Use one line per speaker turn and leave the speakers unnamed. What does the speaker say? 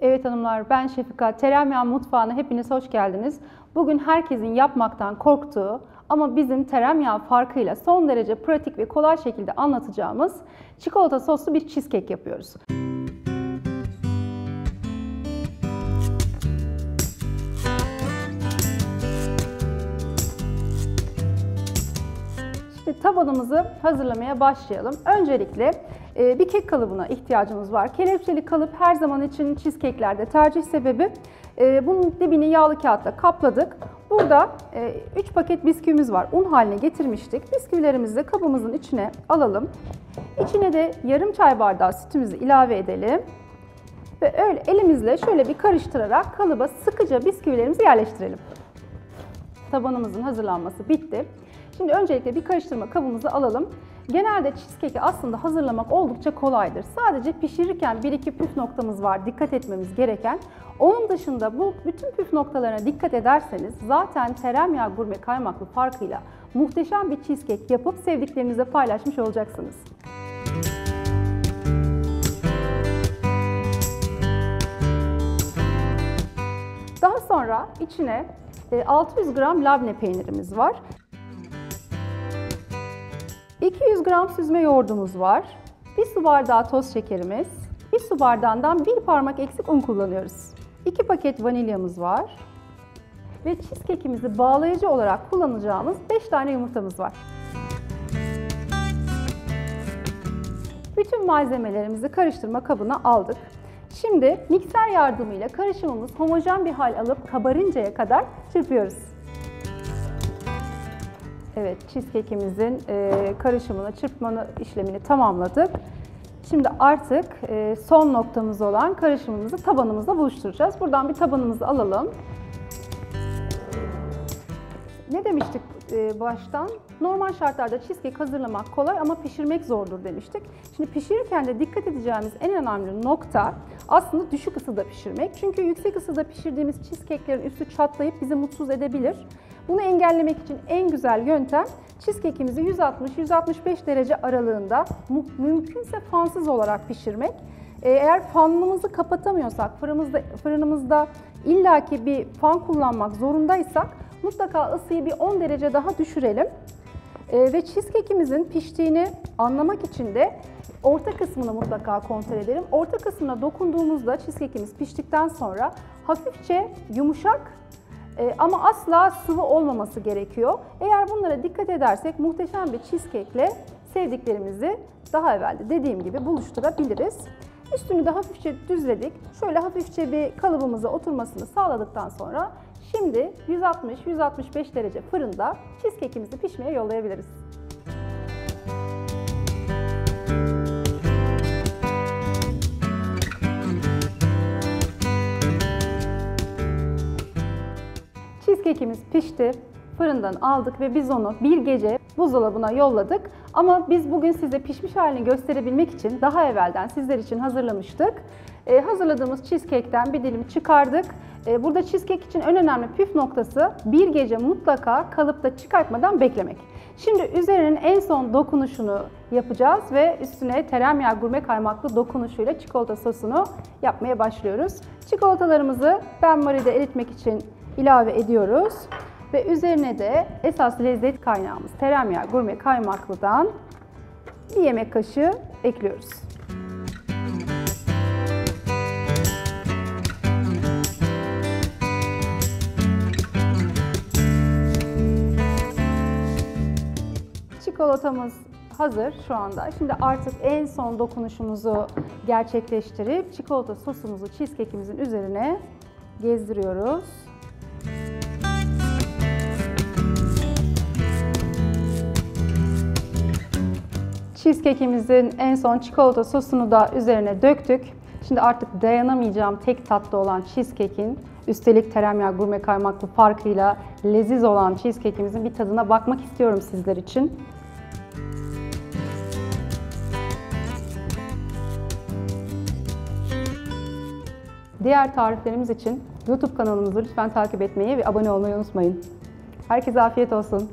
Evet hanımlar ben Şefika. Teremyan Mutfağı'na hepiniz hoş geldiniz. Bugün herkesin yapmaktan korktuğu ama bizim teremyan farkıyla son derece pratik ve kolay şekilde anlatacağımız çikolata soslu bir cheesecake yapıyoruz. Şimdi tabanımızı hazırlamaya başlayalım. Öncelikle bir kek kalıbına ihtiyacımız var. Kelepçeli kalıp her zaman için cheesecake'lerde tercih sebebi e, bunun dibini yağlı kağıtla kapladık. Burada 3 e, paket bisküvimiz var. Un haline getirmiştik. Bisküvilerimizi de kabımızın içine alalım. İçine de yarım çay bardağı sütümüzü ilave edelim. Ve öyle elimizle şöyle bir karıştırarak kalıba sıkıca bisküvilerimizi yerleştirelim. Tabanımızın hazırlanması bitti. Şimdi öncelikle bir karıştırma kabımızı alalım. Genelde cheesecake'i aslında hazırlamak oldukça kolaydır. Sadece pişirirken bir iki püf noktamız var dikkat etmemiz gereken. Onun dışında bu bütün püf noktalarına dikkat ederseniz zaten tereyağı gurme kaymaklı farkıyla muhteşem bir cheesecake yapıp sevdiklerinizle paylaşmış olacaksınız. Daha sonra içine 600 e, gram labne peynirimiz var. 200 gram süzme yoğurdumuz var. 1 su bardağı toz şekerimiz. 1 su bardağından 1 parmak eksik un kullanıyoruz. 2 paket vanilyamız var. Ve cheesecake'imizi bağlayıcı olarak kullanacağımız 5 tane yumurtamız var. Bütün malzemelerimizi karıştırma kabına aldık. Şimdi mikser yardımıyla karışımımız homojen bir hal alıp kabarıncaya kadar çırpıyoruz. Evet, cheesecake'imizin e, karışımını, çırpmanı işlemini tamamladık. Şimdi artık e, son noktamız olan karışımımızı tabanımızla buluşturacağız. Buradan bir tabanımızı alalım. Ne demiştik e, baştan? Normal şartlarda cheesecake hazırlamak kolay ama pişirmek zordur demiştik. Şimdi pişirirken de dikkat edeceğimiz en önemli nokta aslında düşük ısıda pişirmek. Çünkü yüksek ısıda pişirdiğimiz cheesecake'lerin üstü çatlayıp bizi mutsuz edebilir. Bunu engellemek için en güzel yöntem cheesecake'imizi 160-165 derece aralığında mümkünse fansız olarak pişirmek. Ee, eğer fanımızı kapatamıyorsak, fırınımızda, fırınımızda illaki bir fan kullanmak zorundaysak mutlaka ısıyı bir 10 derece daha düşürelim. Ee, ve cheesecake'imizin piştiğini anlamak için de orta kısmını mutlaka kontrol edelim. Orta kısmına dokunduğumuzda cheesecake'imiz piştikten sonra hafifçe yumuşak e, ama asla sıvı olmaması gerekiyor. Eğer bunlara dikkat edersek muhteşem bir cheesecake ile sevdiklerimizi daha evvel de dediğim gibi buluşturabiliriz. Üstünü de hafifçe düzledik. Şöyle hafifçe bir kalıbımıza oturmasını sağladıktan sonra şimdi 160-165 derece fırında cheesecake'imizi pişmeye yollayabiliriz. Cheesecake'imiz pişti. Fırından aldık ve biz onu bir gece buzdolabına yolladık. Ama biz bugün size pişmiş halini gösterebilmek için daha evvelden sizler için hazırlamıştık. Ee, hazırladığımız cheesecake'ten bir dilim çıkardık. Ee, burada cheesecake için en önemli püf noktası bir gece mutlaka kalıpta çıkartmadan beklemek. Şimdi üzerinin en son dokunuşunu yapacağız ve üstüne tereyağı gurme kaymaklı dokunuşuyla çikolata sosunu yapmaya başlıyoruz. Çikolatalarımızı ben maride eritmek için ilave ediyoruz. Ve üzerine de esas lezzet kaynağımız tereyağı gurme kaymaklıdan bir yemek kaşığı ekliyoruz. Çikolatamız hazır şu anda. Şimdi artık en son dokunuşumuzu gerçekleştirip çikolata sosumuzu cheesecake'imizin üzerine gezdiriyoruz. Cheesecake'imizin en son çikolata sosunu da üzerine döktük. Şimdi artık dayanamayacağım tek tatlı olan cheesecake'in üstelik tereyağı gurme kaymaklı farkıyla leziz olan cheesecake'imizin bir tadına bakmak istiyorum sizler için. Diğer tariflerimiz için YouTube kanalımızı lütfen takip etmeyi ve abone olmayı unutmayın. Herkese afiyet olsun.